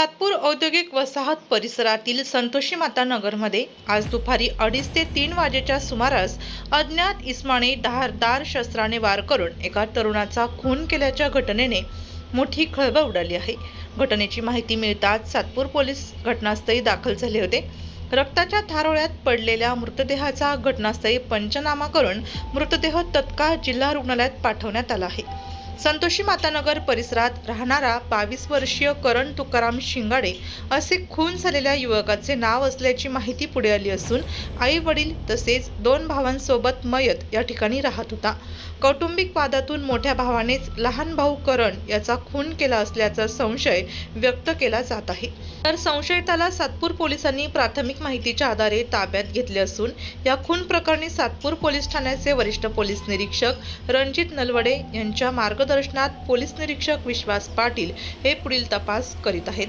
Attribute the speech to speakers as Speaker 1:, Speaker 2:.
Speaker 1: सातपूर औद्योगिक वसाहत परिसरातील संतोषी माता नगरमध्ये आज दुपारी अडीच ते तीन वाजेच्या सुमारास अज्ञात इस्माने धारदार शस्त्राने वार करून एका तरुणाचा खून केल्याच्या घटनेने मोठी खळबळ उडाली आहे. घटनेची माहिती मिळताच सातपूर पोलीस घटनास्थळी दाखल झाले होते. रक्ताच्या थारोळ्यात पडलेल्या मृतदेहाचा घटनास्थळी पंचनामा करून मृतदेह तत्काळ जिल्हा रुग्णालयात पाठवण्यात आला आहे. संतोषी मातानगर परिसरात राहणारा बावीस वर्षीय करण तुकाराम शिंगाडे असे खून झालेल्या युवकाचे नाव असल्याची माहिती पुढे आली असून आई वडील तसेच दोन भावांसोबत मयत या ठिकाणी राहत होता. कौटुंबिक वादातून मोठ्या भावानेच लहान भाऊ करण याचा खून केला असल्याचा संशय व्यक्त केला जात आहे. तर संशयिताला सातपूर पोलिसांनी प्राथमिक माहितीच्या आधारे ताब्यात घेतले असून या खून प्रकरणी सातपूर पोलीस ठाण्याचे वरिष्ठ पोलीस निरीक्षक रणजित नलवडे यांच्या मार्गदर्शनात पोलीस निरीक्षक विश्वास पाटील हे पुढील तपास करीत आहेत.